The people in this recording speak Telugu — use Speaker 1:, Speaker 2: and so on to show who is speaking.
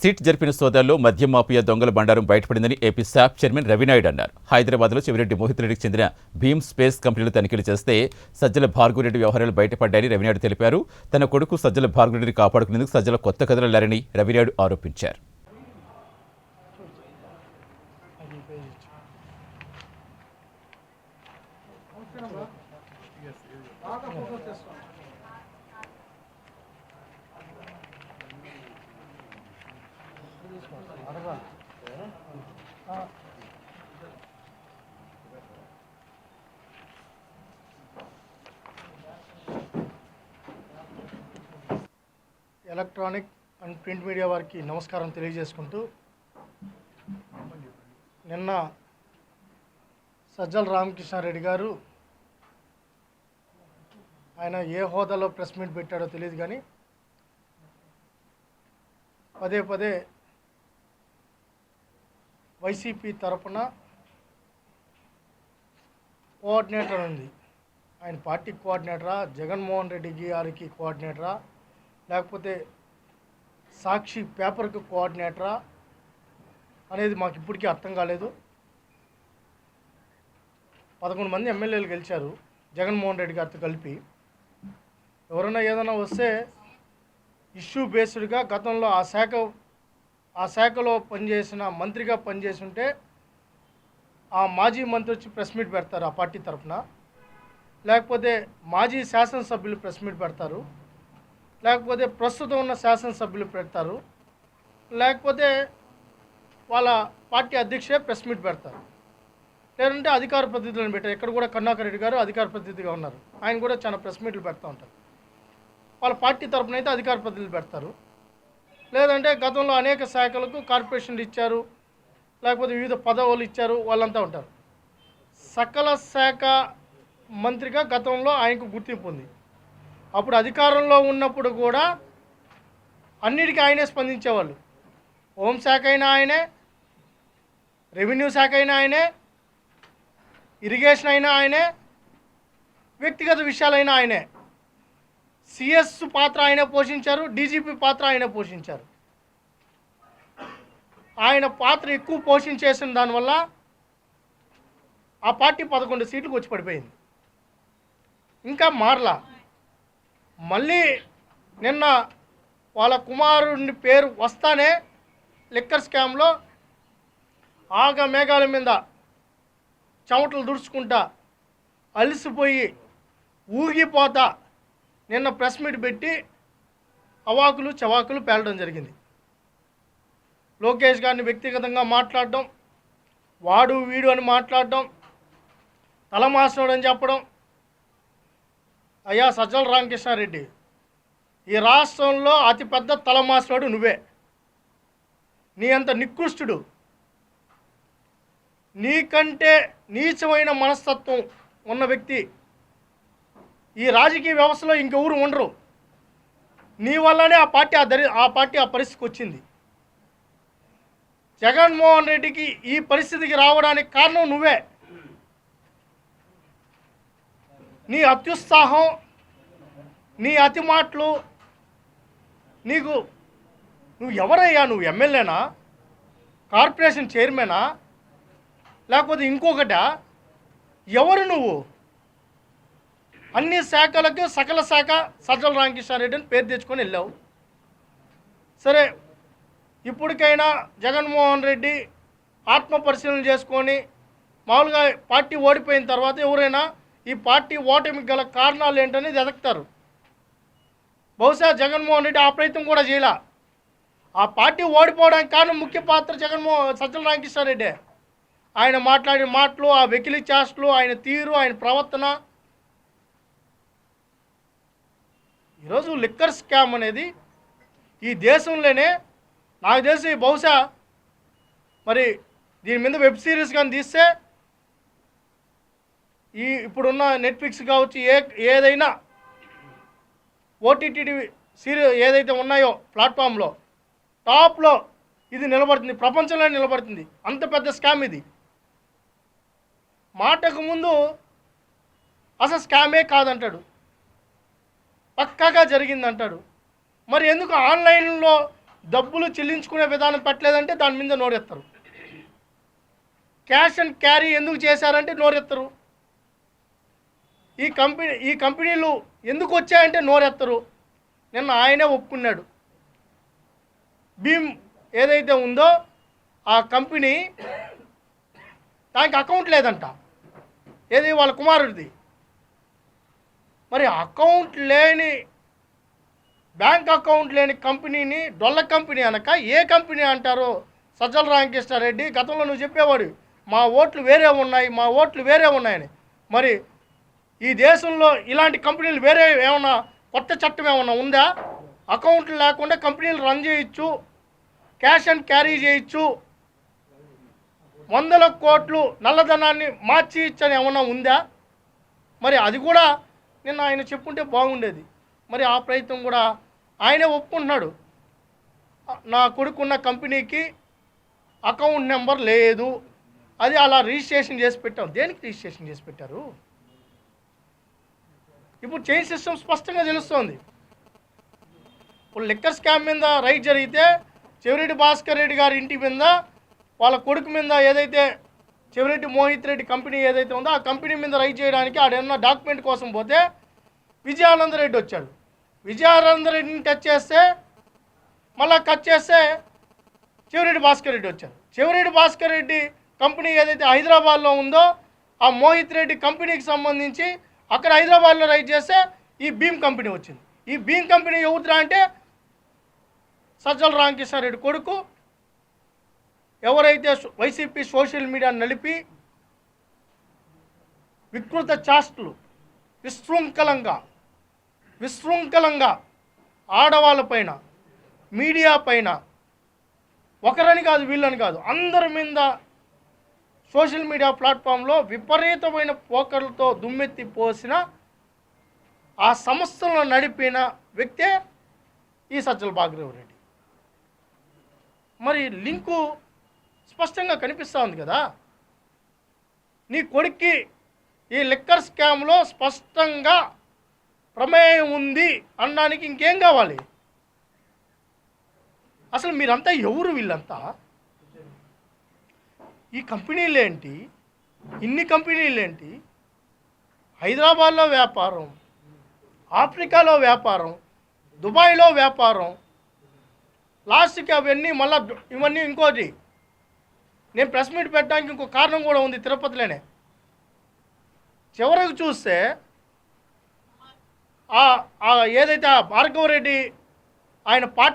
Speaker 1: సిట్ జరిపిన సోదాల్లో మద్యం మాఫియా దొంగల బండారం బయటపడిందని ఏపీ శాప్ చైర్మన్ రవినాయుడు అన్నారు. హైదరాబాద్లో చెవిరెడ్డి మోహిత్ రెడ్డికి చెందిన భీమ్ స్పేస్ కంపెనీలు తనిఖీలు చేస్తే సజ్జల భార్గురెడ్డి వ్యవహారాలు బయటపడ్డాయని రవినాయుడు తెలిపారు. తన కొడుకు సజ్జల భార్గురెడ్డిని కాపాడుకునేందుకు సజ్జల కొత్త కథలు రవినాయుడు ఆరోపించారు.
Speaker 2: ఎలక్ట్రానిక్ అండ్ ప్రింట్ మీడియా వారికి నమస్కారం తెలియజేసుకుంటూ నిన్న సజ్జల రామకృష్ణారెడ్డి గారు ఆయన ఏ హోదాలో ప్రెస్ మీట్ పెట్టాడో తెలియదు కానీ పదే పదే వైసీపీ తరపున కోఆర్డినేటర్ ఉంది. ఆయన పార్టీ కోఆర్డినేటరా? జగన్మోహన్ రెడ్డి గారికి కోఆర్డినేటరా? లేకపోతే సాక్షి పేపర్కి కోఆర్డినేటరా? అనేది మాకు ఇప్పటికీ అర్థం కాలేదు. పదకొండు మంది ఎమ్మెల్యేలు గెలిచారు. జగన్మోహన్ రెడ్డి గారితో కలిపి. ఎవరైనా ఏదైనా వస్తే ఇష్యూ బేస్డ్గా గతంలో ఆ శాఖ ఆ శాఖలో పనిచేసిన మంత్రిగా పనిచేసి ఉంటే ఆ మాజీ మంత్రి వచ్చి ప్రెస్ మీట్ పెడతారు ఆ పార్టీ తరఫున. లేకపోతే మాజీ శాసనసభ్యులు ప్రెస్ మీట్ పెడతారు. లేకపోతే ప్రస్తుతం ఉన్న శాసనసభ్యులు పెడతారు. లేకపోతే వాళ్ళ పార్టీ అధ్యక్షే ప్రెస్ మీట్ పెడతారు. లేదంటే అధికార ప్రతినిధులను పెట్టారు. ఇక్కడ కూడా కరుణాకర్ రెడ్డి గారు అధికార ప్రతినిధిగా ఉన్నారు. ఆయన కూడా చాలా ప్రెస్ మీట్లు పెడతా ఉంటారు. వాళ్ళ పార్టీ తరఫున అయితే అధికార ప్రతినిధులు పెడతారు. లేదంటే గతంలో అనేక శాఖలకు కార్పొరేషన్లు ఇచ్చారు లేకపోతే వివిధ పదవులు ఇచ్చారు వాళ్ళంతా ఉంటారు. సకల శాఖ మంత్రిగా గతంలో ఆయనకు గుర్తింపు ఉంది. అప్పుడు అధికారంలో ఉన్నప్పుడు కూడా అన్నిటికీ ఆయనే స్పందించేవాళ్ళు. హోంశాఖ అయినా ఆయనే రెవెన్యూ శాఖ అయినా ఆయనే ఇరిగేషన్ అయినా ఆయనే వ్యక్తిగత విషయాలైనా ఆయనే. సిఎస్ పాత్ర ఆయన పోషించారు డీజీపీ పాత్ర ఆయన పోషించారు. ఆయన పాత్ర ఎక్కువ పోషించేసిన దానివల్ల ఆ పార్టీ పదకొండు సీట్లకు వచ్చి పడిపోయింది. ఇంకా మారలా. మళ్ళీ నిన్న వాళ్ళ కుమారుని పేరు వస్తానే లిక్కర్ స్కామ్లో ఆగ మేఘాల మీద చెమటలు దుడుచుకుంటా అలసిపోయి ఊగిపోతా నిన్న ప్రెస్ మీట్ పెట్టి అవాకులు చవాకులు పేలడం జరిగింది. లోకేష్ గారిని వ్యక్తిగతంగా మాట్లాడడం వాడు వీడు అని మాట్లాడడం తలమాసినోడు అని చెప్పడం. అయ్యా సజ్జల రామకృష్ణారెడ్డి ఈ రాష్ట్రంలో అతిపెద్ద తలమాసినోడు నువ్వే. నీ అంత నికృష్టుడు. నీకంటే నీచమైన మనస్తత్వం ఉన్న వ్యక్తి ఈ రాజకీయ వ్యవస్థలో ఇంకెవరు ఉండరు. నీ వల్లనే ఆ పార్టీ ఆ దరి ఆ పార్టీ ఆ పరిస్థితికి వచ్చింది. జగన్మోహన్ రెడ్డికి ఈ పరిస్థితికి రావడానికి కారణం నువ్వే. నీ అత్యుత్సాహం నీ అతి మాటలు నీకు నువ్వు ఎవరయ్యా? నువ్వు ఎమ్మెల్యేనా? కార్పొరేషన్ చైర్మనా? లేకపోతే ఇంకొకటా? ఎవరు నువ్వు? అన్ని శాఖలకు సకల శాఖ సజ్జల రామకృష్ణారెడ్డి అని పేరు తెచ్చుకొని వెళ్ళావు. సరే ఇప్పటికైనా జగన్మోహన్ రెడ్డి ఆత్మ పరిశీలన చేసుకొని మామూలుగా పార్టీ ఓడిపోయిన తర్వాత ఎవరైనా ఈ పార్టీ ఓటమికి గల కారణాలు ఏంటనేది ఎదగతారు బహుశా జగన్మోహన్ రెడ్డి ఆ ప్రయత్నం కూడా చేయలే. ఆ పార్టీ ఓడిపోవడానికి కారణం ముఖ్య పాత్ర జగన్మోహన్ సజ్జల రామకృష్ణారెడ్డి. ఆయన మాట్లాడిన మాటలు ఆ వెకిలి చేష్టలు ఆయన తీరు ఆయన ప్రవర్తన ఈరోజు లిక్కర్ స్కామ్ అనేది ఈ దేశంలోనే నాకు తెలిసి బహుశా మరి దీని మీద వెబ్ సిరీస్ కానీ తీస్తే ఈ ఇప్పుడున్న నెట్ఫ్లిక్స్ కావచ్చు ఏ ఏదైనా ఓటీటీ సీరియల్ ఏదైతే ఉన్నాయో ప్లాట్ఫామ్లో టాప్లో ఇది నిలబడుతుంది ప్రపంచంలో నిలబడుతుంది. అంత పెద్ద స్కామ్ ఇది. మాటకు ముందు అసలు స్కామే కాదంటాడు. పక్కాగా జరిగిందంటాడు. మరి ఎందుకు ఆన్లైన్లో డబ్బులు చెల్లించుకునే విధానం పెట్టలేదంటే దాని మీద నోరెత్తరు. క్యాష్ అండ్ క్యారీ ఎందుకు చేశారంటే నోరెత్తరు. ఈ కంపెనీ ఈ కంపెనీలు ఎందుకు వచ్చాయంటే నోరెత్తరు. నిన్న ఆయనే ఒప్పుకున్నాడు. భీమ్ ఏదైతే ఉందో ఆ కంపెనీ దానికి అకౌంట్ లేదంట. ఏది వాళ్ళ కుమారుడిది. మరి అకౌంట్ లేని బ్యాంక్ అకౌంట్ లేని కంపెనీని డొల్ల కంపెనీ అనక ఏ కంపెనీ అంటారు? సజ్జల రామకృష్ణారెడ్డి గతంలో నువ్వు చెప్పేవాడు మా ఓట్లు వేరే ఉన్నాయి మా ఓట్లు వేరే ఉన్నాయని. మరి ఈ దేశంలో ఇలాంటి కంపెనీలు వేరే ఏమన్నా కొత్త చట్టం ఏమన్నా ఉందా? అకౌంట్లు లేకుండా కంపెనీలు రన్ చేయొచ్చు క్యాష్ అండ్ క్యారీ చేయొచ్చు వందల కోట్లు నల్లధనాన్ని మార్చి ఇచ్చని ఏమన్నా ఉందా? మరి అది కూడా నిన్న ఆయన చెప్పుంటే బాగుండేది. మరి ఆ ప్రయత్నం కూడా ఆయనే ఒప్పుకుంటున్నాడు. నా కొడుకున్న కంపెనీకి అకౌంట్ నెంబర్ లేదు. అది అలా రిజిస్ట్రేషన్ చేసి పెట్టాం. దేనికి రిజిస్ట్రేషన్ చేసి పెట్టారు? ఇప్పుడు చైన్ సిస్టమ్ స్పష్టంగా తెలుస్తోంది. ఇప్పుడు లిక్కర్ స్కామ్ మీద రైట్ జరిగితే చెవిరెడ్డి భాస్కర్ రెడ్డి గారి ఇంటి మీద వాళ్ళ కొడుకు మీద ఏదైతే చివరెడ్డి మోహిత్ రెడ్డి కంపెనీ ఏదైతే ఉందో ఆ కంపెనీ మీద రైట్ చేయడానికి ఆడేమన్నా డాక్యుమెంట్ కోసం పోతే విజయానంద రెడ్డి వచ్చాడు. విజయానంద రెడ్డిని టచ్ చేస్తే మళ్ళా కట్ చేస్తే చివరెడ్డి భాస్కర్ రెడ్డి వచ్చారు చివరెడ్డి భాస్కర్ రెడ్డి కంపెనీ ఏదైతే హైదరాబాద్లో ఉందో ఆ మోహిత్ రెడ్డి కంపెనీకి సంబంధించి అక్కడ హైదరాబాద్లో రైట్ చేస్తే ఈ భీమ్ కంపెనీ వచ్చింది. ఈ భీమ్ కంపెనీ ఎవరురా అంటే సజ్జల రామకృష్ణారెడ్డి కొడుకు ఎవరైతే వైసీపీ సోషల్ మీడియా నడిపి వికృత చాస్టులు విశృంఖలంగా విశృంఖలంగా ఆడవాళ్ళపైన మీడియా పైన ఒకరని కాదు వీళ్ళని కాదు అందరి మీద సోషల్ మీడియా ప్లాట్ఫామ్లో విపరీతమైన పోకర్లతో దుమ్మెత్తి పోసిన ఆ సంస్థలను నడిపిన వ్యక్తే ఈ సజ్జల రెడ్డి. మరి లింకు స్పష్టంగా కనిపిస్తూ ఉంది కదా. నీ కొడుక్కి ఈ లిక్కర్ స్కామ్లో స్పష్టంగా ప్రమేయం ఉంది అనడానికి ఇంకేం కావాలి? అసలు మీరంతా ఎవరు వీళ్ళంతా? ఈ కంపెనీలు ఏంటి ఇన్ని కంపెనీలు ఏంటి హైదరాబాద్లో వ్యాపారం ఆఫ్రికాలో వ్యాపారం దుబాయ్లో వ్యాపారం లాస్ట్కి అవన్నీ మళ్ళీ ఇవన్నీ ఇంకోటి. నేను ప్రెస్ మీట్ పెట్టడానికి ఇంకో కారణం కూడా ఉంది తిరుపతిలోనే. చివరికి చూస్తే ఆ- ఆ ఏదైతే ఆ భార్గవరెడ్డి ఆయన పార్టీ